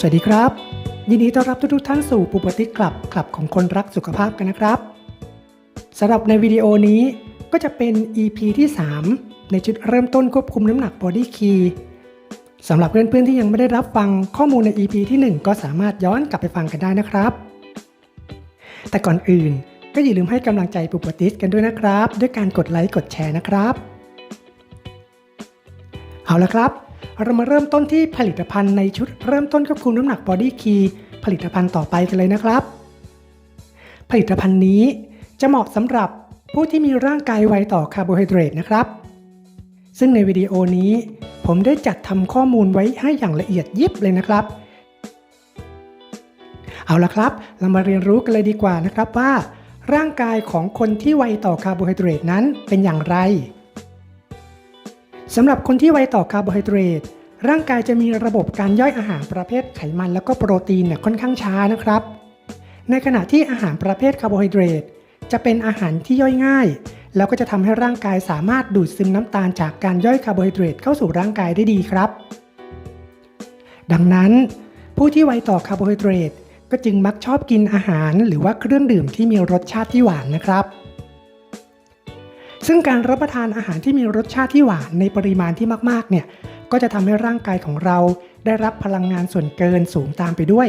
สวัสดีครับ ยินดีต้อนรับทุกๆท่านสู่ปูปติกลับคลับของคนรักสุขภาพกันนะครับสำหรับในวิดีโอนี้ก็จะเป็น EP ที่ 3 ในจุดเริ่มต้นควบคุมน้ำหนัก Body Key สำหรับเพื่อนๆที่ยังไม่ได้รับฟังข้อมูลใน EP ที่ 1 ก็สามารถย้อนกลับไปฟังกันได้นะครับ แต่ก่อนอื่นก็อย่าลืมให้กำลังใจปูปติสกันด้วยนะครับ ด้วยการกดไลค์กดแชร์นะครับ เอาละครับ เรามาเริ่มต้นที่ผลิตภัณฑ์ในชุดเริ่มต้นควบคุมน้ำหนัก Body Key ผลิตภัณฑ์ต่อไปกันเลยนะครับ ผลิตภัณฑ์นี้จะเหมาะสำหรับผู้ที่มีร่างกายไวต่อคาร์โบไฮเดรตนะครับ ซึ่งในวิดีโอนี้ผมได้จัดทำข้อมูลไว้ให้อย่างละเอียดยิบเลยนะครับ เอาละครับ เรามาเรียนรู้กันเลยดีกว่านะครับว่า ร่างกายของคนที่ไวต่อคาร์โบไฮเดรตนั้นเป็นอย่างไร สำหรับคนที่ไวต่อคาร์โบไฮเดรตร่างกายจะมีระบบการย่อยอาหารประเภทไขมันแล้วก็โปรตีนเนี่ยค่อนข้างช้านะครับ ในขณะที่อาหารประเภทคาร์โบไฮเดรตจะเป็นอาหารที่ย่อยง่าย แล้วก็จะทำให้ร่างกายสามารถดูดซึมน้ำตาลจากการย่อยคาร์โบไฮเดรตเข้าสู่ร่างกายได้ดีครับ ดังนั้น ผู้ที่ไวต่อคาร์โบไฮเดรตก็จึงมักชอบกินอาหารหรือว่าเครื่องดื่มที่มีรสชาติที่หวานนะครับ ซึ่งการรับประทานอาหารที่มีรสชาติที่หวานในปริมาณที่มากๆเนี่ยก็จะทำให้ร่างกายของเราได้รับพลังงานส่วนเกินสูงตามไปด้วย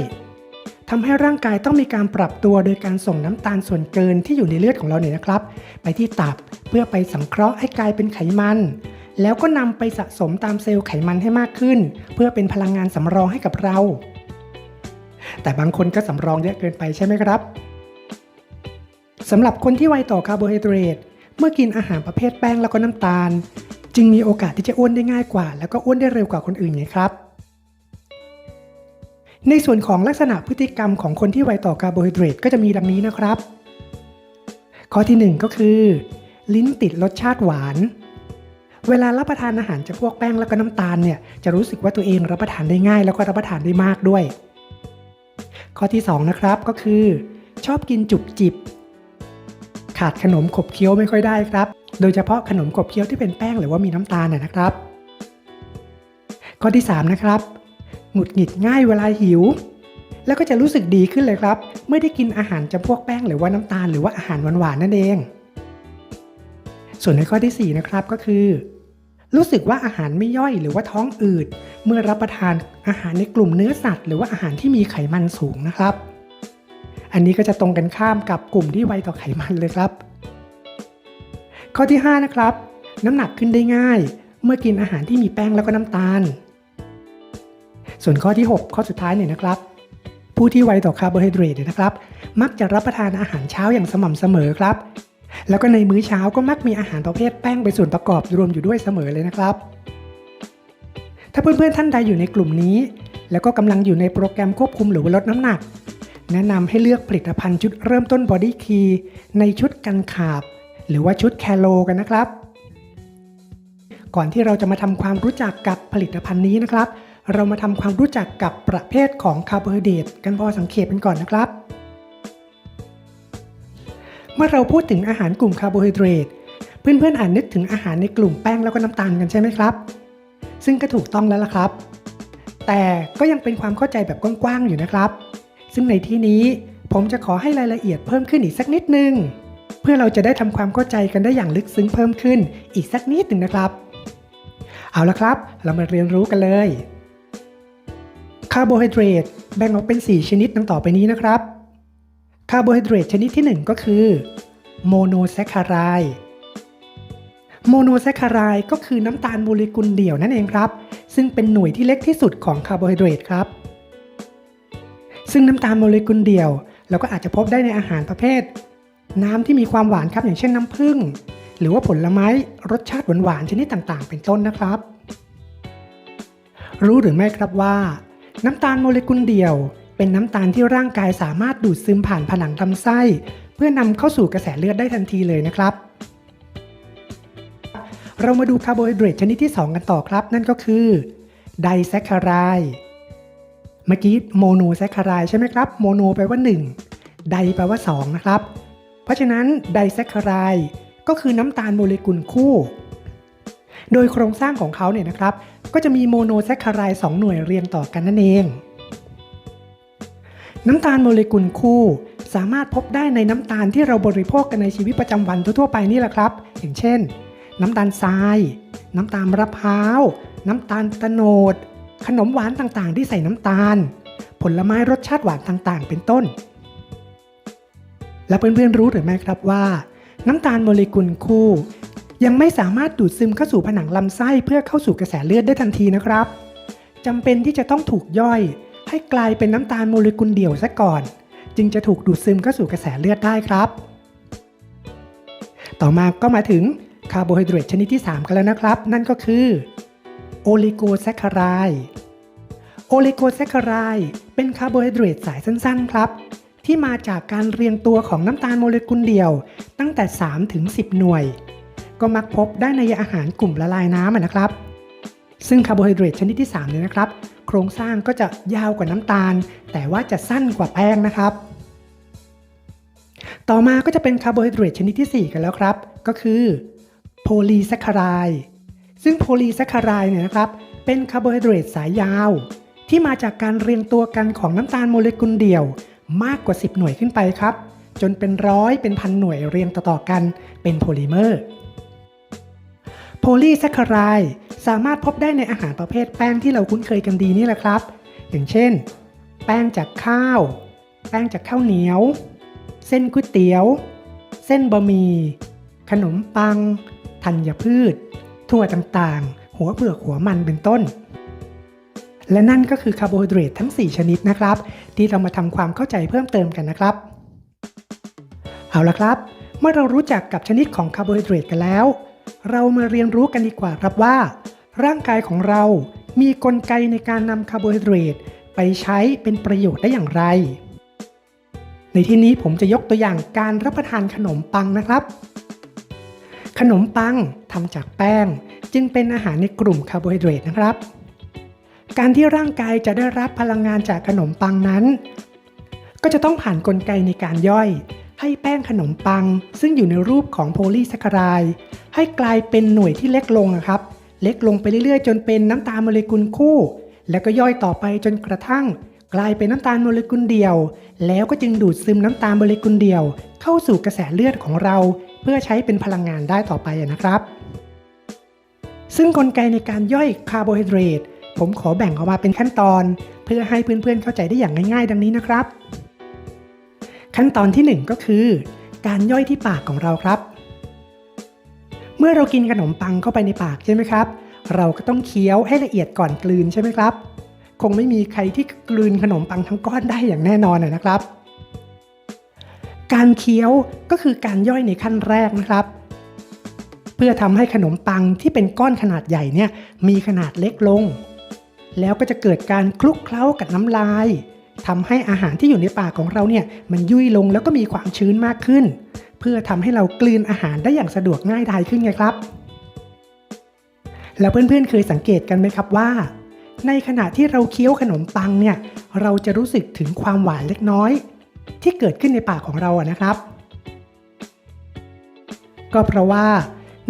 ทำให้ร่างกายต้องมีการปรับตัวโดยการส่งน้ำตาลส่วนเกินที่อยู่ในเลือดของเราเนี่ยนะครับ ไปที่ตับเพื่อไปสังเคราะห์ให้กลายเป็นไขมัน แล้วก็นำไปสะสมตามเซลล์ไขมันให้มากขึ้น เพื่อเป็นพลังงานสำรองให้กับเรา แต่บางคนก็สำรองเยอะเกินไปใช่ไหมครับสำหรับคนที่ไวต่อคาร์โบไฮเดรต เมื่อกินอาหารประเภทแป้งแล้วก็น้ำตาล จึงมีโอกาสที่จะอ้วนได้ง่ายกว่า แล้วก็อ้วนได้เร็วกว่าคนอื่นไงครับ ในส่วนของลักษณะพฤติกรรมของคนที่ไวต่อคาร์โบไฮเดรตก็จะมีดังนี้นะครับ ข้อที่ 1 ก็คือ ลิ้นติดรสชาติหวาน เวลารับประทานอาหารจากพวกแป้งแล้วก็น้ำตาลเนี่ยจะรู้สึกว่าตัวเองรับประทานได้ง่าย แล้วก็รับประทานได้มากด้วย ข้อที่ 2 นะครับก็คือ ชอบกินจุบจิบ ขาดขนมขบเคี้ยวไม่ค่อยได้ครับ โดยเฉพาะขนมขบเคี้ยวที่เป็นแป้งหรือว่ามีน้ำตาลนะนะครับ ข้อที่3นะครับหงุดหงิดง่ายเวลาหิว แล้วก็จะรู้สึกดีขึ้นเลยครับเมื่อได้กินอาหารจำพวกแป้งหรือว่าน้ำตาลหรือว่าอาหารหวานๆนั่นเอง ส่วนในข้อที่ 4 นะครับก็คือ รู้สึกว่าอาหารไม่ย่อยหรือว่าท้องอืดเมื่อรับประทานอาหารในกลุ่มเนื้อสัตว์ หรือว่าอาหารที่มีไขมันสูงนะครับ อันนี้ก็จะตรงกันข้ามกับกลุ่มที่ไวต่อไขมันเลยครับ ข้อที่ 5 นะครับ น้ำหนักขึ้นได้ง่าย เมื่อกินอาหารที่มีแป้งแล้วก็น้ำตาล ส่วนข้อที่ 6 ข้อสุดท้ายเนี่ยนะครับ ผู้ที่ไวต่อคาร์โบไฮเดรตเนี่ยนะครับ มักจะรับประทานอาหารเช้าอย่างสม่ำเสมอครับ แล้วก็ในมื้อเช้าก็มักมีอาหารประเภทแป้งเป็นส่วนประกอบรวมอยู่ด้วยเสมอเลยนะครับ ถ้าเพื่อนๆท่านใดอยู่ในกลุ่มนี้ แล้วก็กำลังอยู่ในโปรแกรมควบคุมหรือลดน้ำหนัก แนะนำให้เลือกผลิตภัณฑ์ชุดเริ่มต้น Body Key ในชุดกันขาบ หรือว่าชุดแคโลกันนะครับ ก่อนที่เราจะมาทำความรู้จักกับผลิตภัณฑ์นี้นะครับ เรามาทำความรู้จักกับประเภทของคาร์โบไฮเดรตกันพอสังเกตกันก่อนนะครับ เมื่อเราพูดถึงอาหารกลุ่มคาร์โบไฮเดรตเพื่อนๆอาจนึกถึงอาหารในกลุ่มแป้งแล้วก็น้ำตาลกันใช่ไหมครับ ซึ่งก็ถูกต้องแล้วล่ะครับ แต่ก็ยังเป็นความเข้าใจแบบกว้างๆอยู่นะครับ ซึ่งในที่นี้ผมจะขอให้รายละเอียดเพิ่มขึ้นอีกสักนิดนึง เพื่อเราจะได้ทำความเข้าใจกันได้อย่างลึกซึ้งเพิ่มขึ้นอีกสักนิดหนึ่งนะครับ เอาละครับ เรามาเรียนรู้กันเลยคาร์โบไฮเดรตแบ่งออกเป็น 4 ชนิดดังต่อไปนี้นะครับคาร์โบไฮเดรตชนิดที่ 1 ก็คือโมโนแซคคารายโมโนแซคคารายก็คือน้ำตาลโมเลกุลเดี่ยวนั่นเองครับ ซึ่งเป็นหน่วยที่เล็กที่สุดของคาร์โบไฮเดรตครับ ซึ่งน้ำตาลโมเลกุลเดี่ยว เราก็อาจจะพบได้ในอาหารประเภท น้ำที่มีความหวานครับอย่างเช่นน้ำผึ้งหรือว่าผลไม้รสชาติหวานๆชนิดต่างๆ เป็นต้นนะครับ รู้หรือไม่ครับว่า น้ำตาลโมเลกุลเดี่ยว เป็นน้ำตาลที่ร่างกายสามารถดูดซึมผ่านผนังลำไส้ เพื่อนำเข้าสู่กระแสเลือดได้ทันทีเลยนะครับ เรามาดูคาร์โบไฮเดรตชนิดที่ 2 กันต่อครับ นั่นก็คือไดแซคคาราย เมื่อกี้โมโนแซคคารายใช่ไหมครับ โมโนแปลว่า 1 ไดแปลว่า 2 นะครับ เพราะฉะนั้นไดแซคคารายก็คือน้ำตาลโมเลกุลคู่ โดยโครงสร้างของเขาเนี่ยนะครับ ก็จะมีโมโนแซคคาราย2หน่วยเรียงต่อกันนั่นเอง น้ำตาลโมเลกุลคู่ สามารถพบได้ในน้ำตาลที่เราบริโภคกันในชีวิตประจำวันทั่วๆไปนี่แหละครับ อย่างเช่น น้ำตาลทราย น้ำตาลมะพร้าว น้ำตาลตะโนด ขนมหวานต่างๆ ที่ใส่น้ำตาล ผลไม้รสชาติหวานต่างๆ เป็นต้น และเพื่อนๆรู้หรือไม่ครับว่า น้ำตาลโมเลกุลคู่ ยังไม่สามารถดูดซึมเข้าสู่ผนังลำไส้เพื่อเข้าสู่กระแสเลือดได้ทันทีนะครับจำเป็นที่จะต้องถูกย่อย ให้กลายเป็นน้ำตาลโมเลกุลเดี่ยวซะก่อน จึงจะถูกดูดซึมเข้าสู่กระแสเลือดได้ครับ ต่อมาก็มาถึงคาร์โบไฮเดรตชนิดที่ 3 กันแล้วนะครับ นั่นก็คือ โอลิโกแซคคารายโอลิโกแซคคารายเป็นคาร์โบไฮเดรตสายสั้นๆ ครับ ที่มาจากการเรียงตัวของน้ำตาลโมเลกุลเดี่ยว ตั้งแต่ 3 ถึง 10 หน่วย ก็มักพบได้ในอาหารกลุ่มละลายน้ำนะครับ ซึ่งคาร์โบไฮเดรตชนิดที่3เนี่ยนะครับ โครงสร้างก็จะยาวกว่าน้ำตาล แต่ว่าจะสั้นกว่าแป้งนะครับ ต่อมาก็จะเป็นคาร์โบไฮเดรตชนิดที่ 4 กันแล้วครับ ก็คือโพลีแซคคาราย ซึ่งโพลีแซคคารายเนี่ยนะครับเป็นคาร์โบไฮเดรตสายยาว ที่มาจากการเรียงตัวกันของน้ำตาลโมเลกุลเดี่ยว มากกว่า 10 หน่วยขึ้นไปครับ จนเป็นร้อยเป็นพันหน่วยเรียงต่อๆกันเป็นโพลิเมอร์โพลีแซคคารายสามารถพบได้ในอาหารประเภทแป้งที่เราคุ้นเคยกันดีนี่แหละครับ อย่างเช่น แป้งจากข้าว แป้งจากข้าวเหนียว เส้นก๋วยเตี๋ยว เส้นบะหมี่ขนมปังธัญพืช ถั่วต่างๆ หัวเปลือกหัวมันเป็นต้น และนั่นก็คือคาร์โบไฮเดรตทั้ง 4 ชนิดนะครับ ที่เรามาทำความเข้าใจเพิ่มเติมกันนะครับ เอาละครับ เมื่อเรารู้จักกับชนิดของคาร์โบไฮเดรตกันแล้ว เรามาเรียนรู้กันดีกว่าครับว่า ร่างกายของเรามีกลไกในการนำคาร์โบไฮเดรตไปใช้เป็นประโยชน์ได้อย่างไร ในที่นี้ผมจะยกตัวอย่างการรับประทานขนมปังนะครับ ขนมปังทำจากแป้ง จึงเป็นอาหารในกลุ่มคาร์โบไฮเดรตนะครับ การที่ร่างกายจะได้รับพลังงานจากขนมปังนั้น ก็จะต้องผ่านนกลไกในการย่อย ให้แป้งขนมปัง ซึ่งอยู่ในรูปของโพลีแซคคารายให้กลายเป็นหน่วยที่เล็กลงนะครับ เล็กลงไปเรื่อยๆ จนเป็นน้ำตาลโมเลกุลคู่ แล้วก็ย่อยต่อไปจนกระทั่ง กลายเป็นน้ำตาลโมเลกุลเดียว แล้วก็จึงดูดซึมน้ำตาลโมเลกุลเดียว เข้าสู่กระแสเลือดของเรา เพื่อใช้เป็นพลังงานได้ต่อไปนะครับ ซึ่งกลไกในการย่อยคาร์โบไฮเดรตผมขอแบ่งออกมาเป็นขั้นตอน เพื่อให้เพื่อนๆเข้าใจได้อย่างง่ายๆ ดังนี้นะครับ ขั้นตอนที่ 1 ก็คือ การย่อยที่ปากของเราครับ เมื่อเรากินขนมปังเข้าไปในปากใช่ไหมครับ เราก็ต้องเคี้ยวให้ละเอียดก่อนกลืนใช่ไหมครับ คงไม่มีใครที่กลืนขนมปังทั้งก้อนได้อย่างแน่นอนนะครับ การเคี้ยวก็คือการย่อยในขั้นแรกนะครับ เพื่อทำให้ขนมปังที่เป็นก้อนขนาดใหญ่เนี่ยมีขนาดเล็กลง แล้วก็จะเกิดการคลุกเคล้ากับน้ำลายทำให้อาหารที่อยู่ในปากของเราเนี่ยมันยุ่ยลงแล้วก็มีความชื้นมากขึ้น เพื่อทำให้เรากลืนอาหารได้อย่างสะดวกง่ายดายขึ้นไงครับ แล้วเพื่อนๆเคยสังเกตกันไหมครับว่า ในขณะที่เราเคี้ยวขนมปังเนี่ยเราจะรู้สึกถึงความหวานเล็กน้อย ที่เกิดขึ้นในปากของเราอะนะครับ ก็เพราะว่า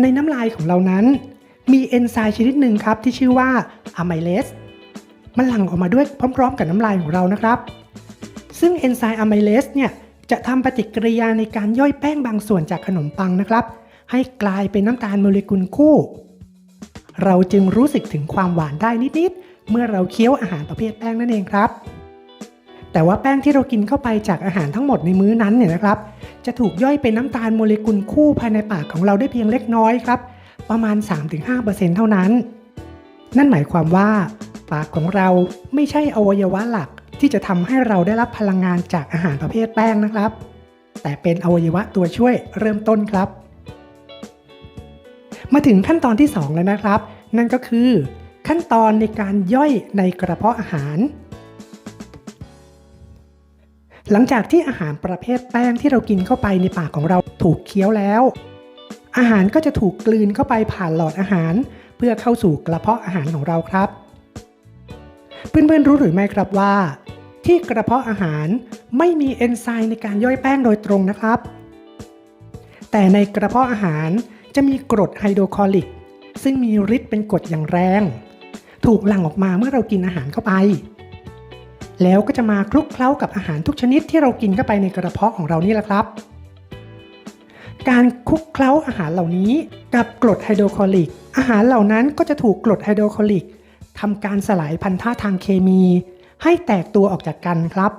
ในน้ำลายของเรานั้น มีเอนไซม์ชนิดหนึ่งครับที่ชื่อว่าอะไมเลสมันหลั่งออกมาด้วยพร้อม ๆ กับน้ำลายของเรานะครับ ซึ่งเอนไซม์อะไมเลสเนี่ยจะทำปฏิกิริยาในการย่อยแป้งบางส่วนจากขนมปังนะครับ ให้กลายเป็นน้ำตาลโมเลกุลคู่ เราจึงรู้สึกถึงความหวานได้นิด ๆ เมื่อเราเคี้ยวอาหารประเภทแป้งนั่นเองครับ แต่ว่าแป้งที่เรากินเข้าไปจากอาหารทั้งหมดในมื้อนั้นเนี่ยนะครับ จะถูกย่อยเป็นน้ำตาลโมเลกุลคู่ภายในปากของเราได้เพียงเล็กน้อยครับ ประมาณ 3-5%เท่านั้น นั่นหมายความว่า ปากของเราไม่ใช่อวัยวะหลักที่จะทำให้เราได้รับพลังงานจากอาหารประเภทแป้งนะครับ แต่เป็นอวัยวะตัวช่วยเริ่มต้นครับ มาถึงขั้นตอนที่ 2 แล้วนะครับ นั่นก็คือ ขั้นตอนในการย่อยในกระเพาะอาหาร หลังจากที่อาหารประเภทแป้งที่เรากินเข้าไปในปากของเราถูกเคี้ยวแล้ว อาหารก็จะถูกกลืนเข้าไปผ่านหลอดอาหาร เพื่อเข้าสู่กระเพาะอาหารของเราครับ เพื่อนๆรู้หรือไม่ครับว่า ที่กระเพาะอาหารไม่มีเอนไซม์ในการย่อยแป้งโดยตรงนะครับ แต่ในกระเพาะอาหารจะมีกรดไฮโดรคลอริกซึ่งมีฤทธิ์เป็นกรดอย่างแรง ถูกหลั่งออกมาเมื่อเรากินอาหารเข้าไป แล้วก็จะมาคลุกเคล้ากับอาหารทุกชนิดที่เรากินเข้าไปในกระเพาะของเรานี่แหละครับ การคลุกเคล้าอาหารเหล่านี้กับกรดไฮโดรคลอริก อาหารเหล่านั้นก็จะถูกกรดไฮโดรคลอริกทำการสลายพันธะทางเคมี ให้แตกตัวออกจากกันครับ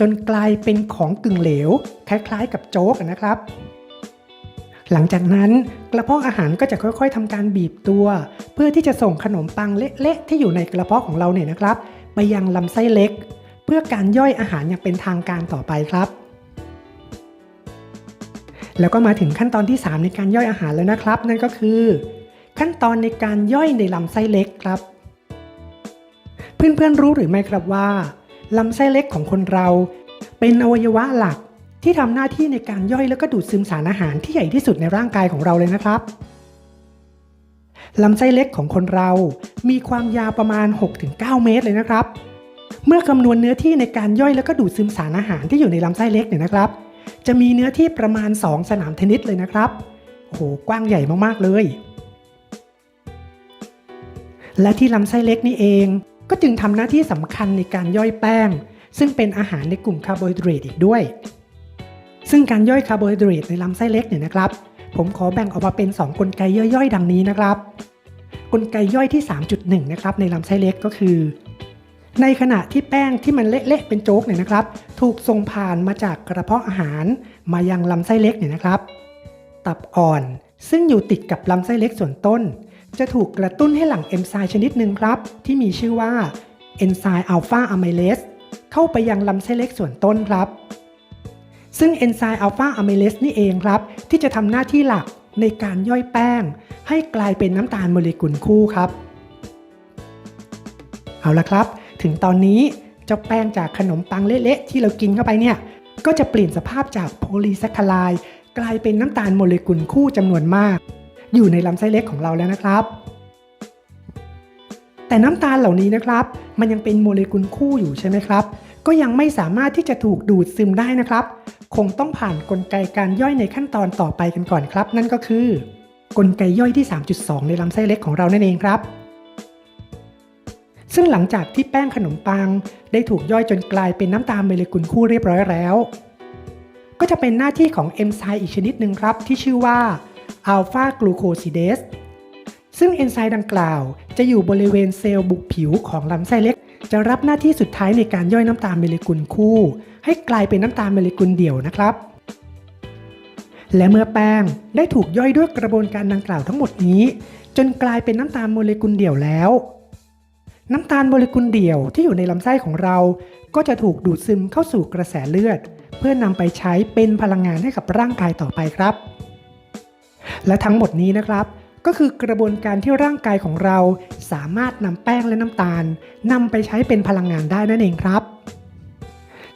จนกลายเป็นของกึ่งเหลว คล้ายๆกับโจ๊กนะครับ หลังจากนั้นกระเพาะอาหารก็จะค่อยๆทำการบีบตัว เพื่อที่จะส่งขนมปังเละๆที่อยู่ในกระเพาะของเราเนี่ยนะครับ ไปยังลำไส้เล็ก เพื่อการย่อยอาหารอย่างเป็นทางการต่อไปครับ แล้วก็มาถึงขั้นตอนที่ 3 ในการย่อยอาหารแล้วนะครับ นั่นก็คือ ขั้นตอนในการย่อยในลำไส้เล็กครับ เพื่อนๆรู้หรือไม่ครับว่าลำไส้เล็กของคนเรา เป็นอวัยวะหลัก ที่ทำหน้าที่ในการย่อยแล้วก็ดูดซึมสารอาหารที่ใหญ่ที่สุดในร่างกายของเราเลยนะครับลำไส้เล็กของคนเรามีความยาวประมาณ 6-9 เมตรเลยนะครับ เมื่อคำนวณเนื้อที่ในการย่อยแล้วก็ดูดซึมสารอาหารที่อยู่ในลำไส้เล็กเนี่ยนะครับ จะมีเนื้อที่ประมาณ 2 สนามเทนนิสเลยนะครับโอ้โหกว้างใหญ่มากๆเลย และที่ลำไส้เล็กนี่เอง ก็จึงทำหน้าที่สำคัญในการย่อยแป้ง ซึ่งเป็นอาหารในกลุ่มคาร์โบไฮเดรตอีกด้วย ซึ่งการย่อยคาร์โบไฮเดรตในลำไส้เล็กเนี่ยนะครับ ผมขอแบ่งออกมาเป็น 2 กลไกย่อยๆ ดังนี้นะครับ กลไกย่อยที่ 3.1 นะครับในลำไส้เล็กก็คือ ในขณะที่แป้งที่มันเละๆเป็นโจ๊กเนี่ยนะครับ ถูกส่งผ่านมาจากกระเพาะอาหารมายังลำไส้เล็กเนี่ยนะครับ ตับอ่อนซึ่งอยู่ติดกับลำไส้เล็กส่วนต้น จะถูกกระตุ้นให้หลั่งเอนไซม์ชนิดหนึ่งครับ ที่มีชื่อว่าเอนไซม์อัลฟาอะไมเลสเข้าไปยังลำไส้เล็กส่วนต้นครับ ซึ่งเอนไซม์อัลฟาอะไมเลสนี่เองครับ ที่จะทำหน้าที่หลักในการย่อยแป้ง ให้กลายเป็นน้ำตาลโมเลกุลคู่ครับ เอาละครับ ถึงตอนนี้เจ้าแป้งจากขนมปังเละๆที่เรากินเข้าไปเนี่ย ก็จะเปลี่ยนสภาพจากโพลีแซคคาไลด์กลายเป็นน้ำตาลโมเลกุลคู่จำนวนมาก อยู่ในลำไส้เล็กของเราแล้วนะครับ แต่น้ำตาลเหล่านี้นะครับ มันยังเป็นโมเลกุลคู่อยู่ใช่ไหมครับ ก็ยังไม่สามารถที่จะถูกดูดซึมได้นะครับ คงต้องผ่านนกลไกการย่อยในขั้นตอนต่อไปกันก่อนครับ นั่นก็คือ กลไกย่อยที่ 3.2 ในลำไส้เล็กของเรานั่นเองครับ ซึ่งหลังจากที่แป้งขนมปัง ได้ถูกย่อยจนกลายเป็นน้ำตาลโมเลกุลคู่เรียบร้อยแล้ว ก็จะเป็นหน้าที่ของเอนไซม์อีกชนิดหนึ่งครับ ที่ชื่อว่าอัลฟากลูโคซิเดสซึ่งเอนไซม์ดังกล่าว จะอยู่บริเวณเซลล์บุกผิวของลำไส้เล็ก จะรับหน้าที่สุดท้ายในการย่อยน้ำตาลโมเลกุลคู่ ให้กลายเป็นน้ำตาลโมเลกุลเดี่ยวนะครับ และเมื่อแป้งได้ถูกย่อยด้วยกระบวนการดังกล่าวทั้งหมดนี้ จนกลายเป็นน้ำตาลโมเลกุลเดี่ยวแล้ว น้ำตาลโมเลกุลเดี่ยวที่อยู่ในลำไส้ของเรา ก็จะถูกดูดซึมเข้าสู่กระแสเลือด เพื่อนำไปใช้เป็นพลังงานให้กับร่างกายต่อไปครับ และทั้งหมดนี้นะครับ ก็คือกระบวนการที่ร่างกายของเราสามารถนำแป้งและน้ำตาลนำไปใช้เป็นพลังงานได้นั่นเองครับ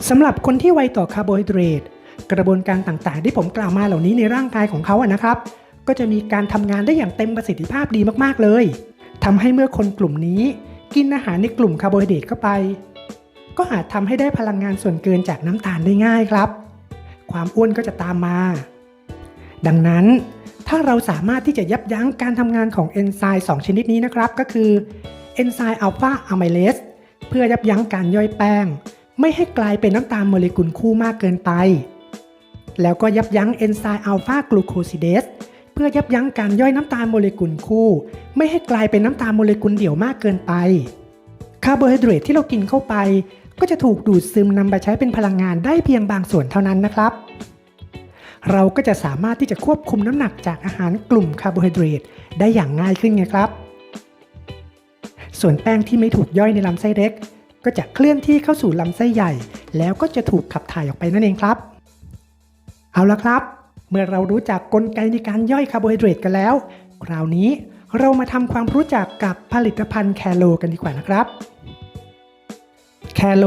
สำหรับคนที่ไวต่อคาร์โบไฮเดรตกระบวนการต่างๆ ที่ผมกล่าวมาเหล่านี้ในร่างกายของเขาอะนะครับ ก็จะมีการทำงานได้อย่างเต็มประสิทธิภาพดีมากๆเลยทำให้เมื่อคนกลุ่มนี้ กินอาหารในกลุ่มคาร์โบไฮเดรตเข้าไป ก็อาจทำให้ได้พลังงานส่วนเกินจากน้ำตาลได้ง่ายครับ ความอ้วนก็จะตามมา ดังนั้น ถ้าเราสามารถที่จะยับยั้งการทำงานของเอนไซม์2ชนิดนี้นะครับ ก็คือเอนไซม์อัลฟาอะไมเลสเพื่อยับยั้งการย่อยแป้ง ไม่ให้กลายเป็นน้ำตาลโมเลกุลคู่มากเกินไป แล้วก็ยับยั้งเอนไซม์อัลฟากลูโคซิเดสเพื่อยับยั้งการย่อยน้ำตาลโมเลกุลคู่ ไม่ให้กลายเป็นน้ำตาลโมเลกุลเดี่ยวมากเกินไปคาร์โบไฮเดรตที่เรากินเข้าไป ก็จะถูกดูดซึมนำไปใช้เป็นพลังงานได้เพียงบางส่วนเท่านั้นนะครับ เราก็จะสามารถที่จะควบคุมน้ำหนักจากอาหารกลุ่มคาร์โบไฮเดรตได้อย่างง่ายขึ้นไงครับ ส่วนแป้งที่ไม่ถูกย่อยในลำไส้เล็ก ก็จะเคลื่อนที่เข้าสู่ลำไส้ใหญ่ แล้วก็จะถูกขับถ่ายออกไปนั่นเองครับ เอาละครับ เมื่อเรารู้จักกลไกในการย่อยคาร์โบไฮเดรตกันแล้ว คราวนี้เรามาทำความรู้จักกับผลิตภัณฑ์แคโลกันดีกว่านะครับ แคโล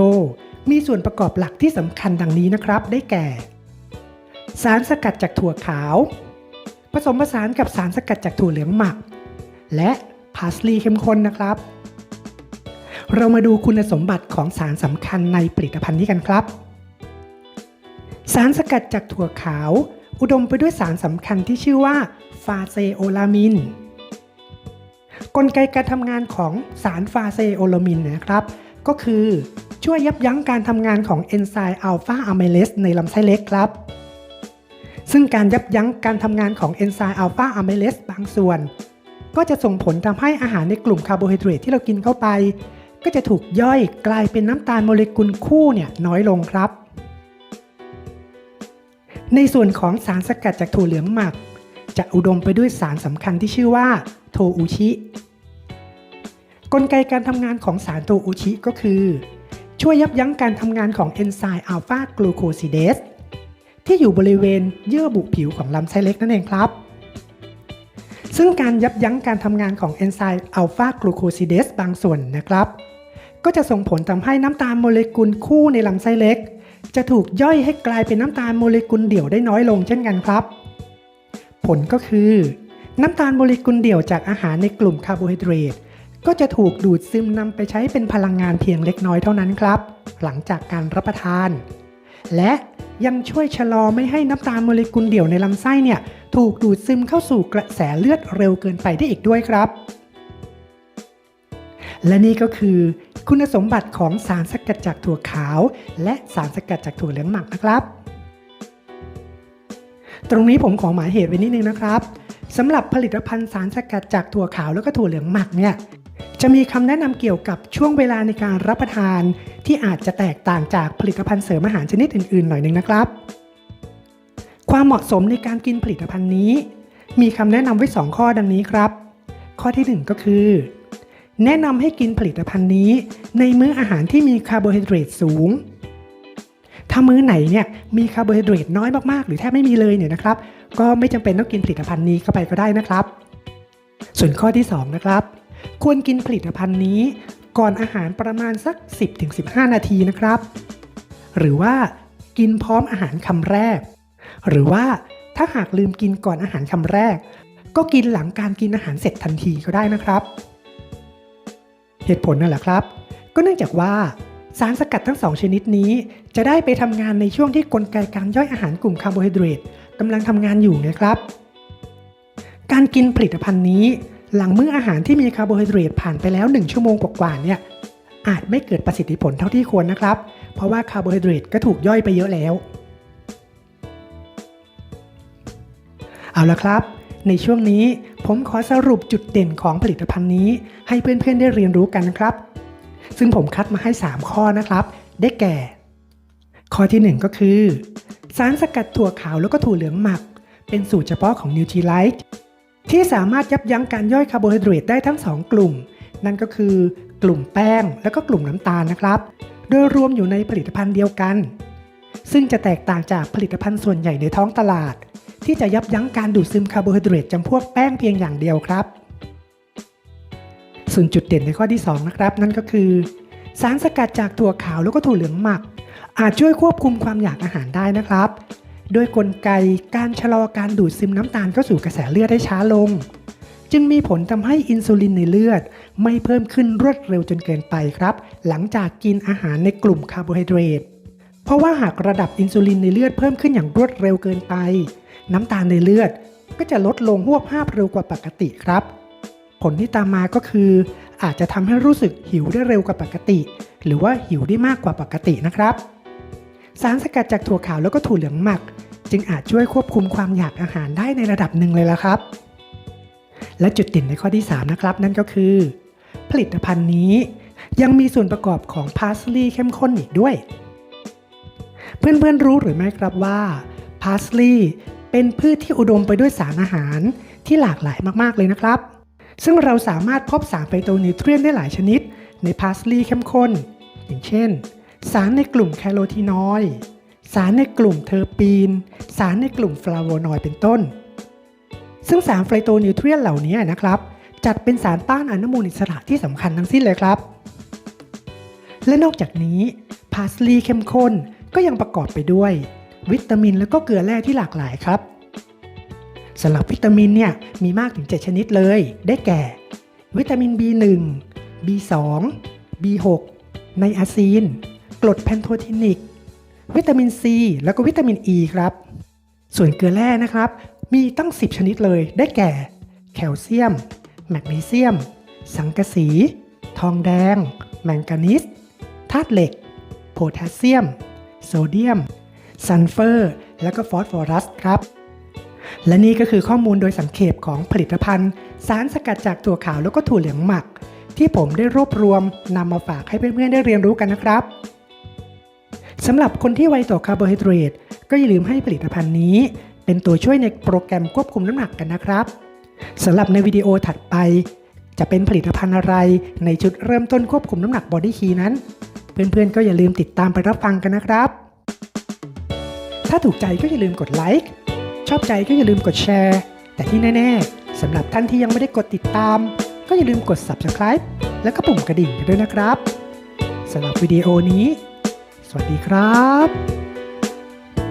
มีส่วนประกอบหลักที่สำคัญดังนี้นะครับ ได้แก่ สารสกัดจากถั่วขาว ผสมผสานกับสารสกัดจากถั่วเหลืองหมัก และพาสลีย์เข้มข้นนะครับ เรามาดูคุณสมบัติของสารสำคัญในผลิตภัณฑ์นี้กันครับ สารสกัดจากถั่วขาว อุดมไปด้วยสารสำคัญที่ชื่อว่าฟาเซโอลามินกลไกการทำงานของสารฟาเซโอลามินนะครับ ก็คือช่วยยับยั้งการทำงานของเอนไซม์อัลฟาอะไมเลสในลำไส้เล็กครับ ซึ่งการยับยั้งการทำงานของเอนไซม์อัลฟาอะไมเลสบางส่วน ก็จะส่งผลทำให้อาหารในกลุ่มคาร์โบไฮเดรตที่เรากินเข้าไป ก็จะถูกย่อยกลายเป็นน้ำตาลโมเลกุลคู่เนี่ยน้อยลงครับ ในส่วนของสารสกัดจากถั่วเหลืองหมัก จะอุดมไปด้วยสารสำคัญที่ชื่อว่าโทอุชิกลไกการทำงานของสารโทอุชิก็คือ ช่วยยับยั้งการทำงานของเอนไซม์อัลฟา กลูโคซิเดส ที่อยู่บริเวณเยื่อบุผิวของลำไส้เล็กนั่นเองครับ ซึ่งการยับยั้งการทำงานของเอนไซม์อัลฟากลูโคซิเดสบางส่วนนะครับ ก็จะส่งผลทำให้น้ำตาลโมเลกุลคู่ในลำไส้เล็ก จะถูกย่อยให้กลายเป็นน้ำตาลโมเลกุลเดี่ยวได้น้อยลงเช่นกันครับ ผลก็คือ น้ำตาลโมเลกุลเดี่ยวจากอาหารในกลุ่มคาร์โบไฮเดรตก็จะถูกดูดซึมนำไปใช้เป็นพลังงานเพียงเล็กน้อยเท่านั้นครับ หลังจากการรับประทาน และ ยังช่วยชะลอไม่ให้น้ำตาลโมเลกุลเดี่ยวในลำไส้เนี่ยถูกดูดซึมเข้าสู่กระแสเลือดเร็วเกินไปได้อีกด้วยครับ และนี่ก็คือ คุณสมบัติของสารสกัดจากถั่วขาว และสารสกัดจากถั่วเหลืองหมักนะครับ ตรงนี้ผมขอหมายเหตุไว้นิดนึงนะครับสำหรับผลิตภัณฑ์สารสกัดจากถั่วขาวแล้วก็ถั่วเหลืองหมักเนี่ย จะมีคำแนะนำเกี่ยวกับช่วงเวลาในการรับประทาน ที่อาจจะแตกต่างจากผลิตภัณฑ์เสริมอาหารชนิดอื่นๆ หน่อยหนึงนะครับ ความเหมาะสมในการกินผลิตภัณฑ์นี้ มีคำแนะนำไว้ 2 ข้อดังนี้ครับ ข้อทีหนึ่1 ก็คือ แนะนำให้กินผลิตภัณฑ์นี้ ในมื้ออาหารที่มีคาร์โบไฮเดรตสูง ถ้ามื้อไหนเนี่ยมีคาร์โบไฮเดรตน้อยมากๆ หรือแทบไม่มีเลยเนี่ยนะครับ ก็ไม่จำเป็นต้องกินผลิตภัณฑ์นี้เข้าไปก็ได้นะครับ ส่วนข้อที่ 2 นะครับ ควรกินผลิตภัณฑ์นี้ ก่อนอาหารประมาณสัก 10-15 นาทีนะครับ หรือว่ากินพร้อมอาหารคำแรก หรือว่าถ้าหากลืมกินก่อนอาหารคำแรก ก็กินหลังการกินอาหารเสร็จทันทีก็ได้นะครับ เหตุผลนั่นแหละครับ ก็เนื่องจากว่าสารสกัดทั้งสองชนิดนี้ จะได้ไปทำงานในช่วงที่กลไกการย่อยอาหารกลุ่มคาร์โบไฮเดรตกำลังทำงานอยู่นะครับ การกินผลิตภัณฑ์นี้ หลังมื้ออาหารที่มีคาร์โบไฮเดรตผ่านไปแล้ว 1 ชั่วโมงกว่าๆเนี่ยอาจไม่เกิดประสิทธิผลเท่าที่ควรนะครับ เพราะว่าคาร์โบไฮเดรตก็ถูกย่อยไปเยอะแล้ว เอาละครับ ในช่วงนี้ผมขอสรุปจุดเด่นของผลิตภัณฑ์นี้ ให้เพื่อนๆได้เรียนรู้กันนะครับ ซึ่งผมคัดมาให้ 3 ข้อนะครับ ได้แก่ ข้อทีหนึ่1 ก็คือ สารสกัดถั่วขาวแล้วก็ถั่วเหลืองหมัก เป็นสูตรเฉพาะของ n u t r i l i t e ที่สามารถยับยั้งการย่อยคาร์โบไฮเดรตได้ทั้ง 2 กลุ่ม นั่นก็คือกลุ่มแป้งและก็กลุ่มน้ำตาลนะครับ โดยรวมอยู่ในผลิตภัณฑ์เดียวกัน ซึ่งจะแตกต่างจากผลิตภัณฑ์ส่วนใหญ่ในท้องตลาด ที่จะยับยั้งการดูดซึมคาร์โบไฮเดรตจำพวกแป้งเพียงอย่างเดียวครับส่วนจุดเด่นในข้อที่ 2 นะครับ นั่นก็คือ สารสกัดจากถั่วขาวแล้วก็ถั่วเหลืองหมัก อาจช่วยควบคุมความอยากอาหารได้นะครับ โดยกลไกการชะลอการดูดซึมน้ำตาลเข้าสู่กระแสเลือดได้ช้าลง จึงมีผลทำให้อินซูลินในเลือด ไม่เพิ่มขึ้นรวดเร็วจนเกินไปครับ หลังจากกินอาหารในกลุ่มคาร์โบไฮเดรตเพราะว่าหากระดับอินซูลินในเลือดเพิ่มขึ้นอย่างรวดเร็วเกินไป น้ำตาลในเลือดก็จะลดลงหวบภาพเร็วกว่าปกติครับ ผลที่ตามมาก็คือ อาจจะทำให้รู้สึกหิวได้เร็วกว่าปกติ หรือว่าหิวได้มากกว่าปกตินะครับ สารสกัดจากถั่วขาวแล้วก็ถั่วเหลืองหมัก จึงอาจช่วยควบคุมความอยากอาหารได้ในระดับหนึ่งเลยละครับ และจุดเด่นในข้อที่ 3 นะครับ นั่นก็คือ ผลิตภัณฑ์นี้ยังมีส่วนประกอบของพาสลีย์เข้มข้นอีกด้วย เพื่อนๆรู้หรือไม่ครับว่าพาสลีย์เป็นพืชที่อุดมไปด้วยสารอาหารที่หลากหลายมากๆเลยนะครับ ซึ่งเราสามารถพบสารไฟโตนิวเทรียนได้หลายชนิด ในพาสลีย์เข้มข้น อย่างเช่น สารในกลุ่มแคโรทีนอยด์สารในกลุ่มเทอร์ปีน สารในกลุ่มฟลาโวนอยด์เป็นต้น ซึ่งสารไฟโตนิวเทรียนเหล่านี้นะครับ จัดเป็นสารต้านอนุมูลอิสระที่สำคัญทั้งสิ้นเลยครับ และนอกจากนี้พาสลีเข้มข้นก็ยังประกอบไปด้วย วิตามินและก็เกลือแร่ที่หลากหลายครับสำหรับวิตามินเนี่ยมีมากถึง 7 ชนิดเลย ได้แก่ วิตามิน B1 B2 B6 ไนอาซีน รดแพนโททินิก วิตามิน C แล้วก็วิตามิน E ครับ ส่วนเกลือแร่นะครับ มีตั้ง 10 ชนิดเลย ได้แก่ แคลเซียม แมกนีเซียม สังกะสี ทองแดง แมงกานีสธาตุเหล็ก โพแทสเซียม โซเดียม ซัลเฟอร์ และก็ฟอสฟอรัสครับและนี่ก็คือข้อมูลโดยสังเขปของผลิตภัณฑ์ สารสกัดจากถั่วขาวแล้วก็ถั่วเหลืองหมัก ที่ผมได้รวบรวมนำมาฝากให้เพื่อนๆได้เรียนรู้กันนะครับ สำหรับคนที่ไวต่อคาร์โบไฮเดรตก็อย่าลืมให้ผลิตภัณฑ์นี้ เป็นตัวช่วยในโปรแกรมควบคุมน้ำหนักกันนะครับสำหรับในวิดีโอถัดไป จะเป็นผลิตภัณฑ์อะไรในชุดเริ่มต้นควบคุมน้ำหนักบอดี้คีนั้น เพื่อนๆก็อย่าลืมติดตามไปรับฟังกันนะครับ ถ้าถูกใจก็อย่าลืมกดไลค์ชอบใจก็อย่าลืมกดแชร์แต่ที่แน่ๆสำหรับท่านที่ยังไม่ได้กดติดตาม ก็อย่าลืมกด subscribe แล้วก็ปุ่มกระดิ่งด้วยนะครับสำหรับวิดีโอนี้ วัสดีครับ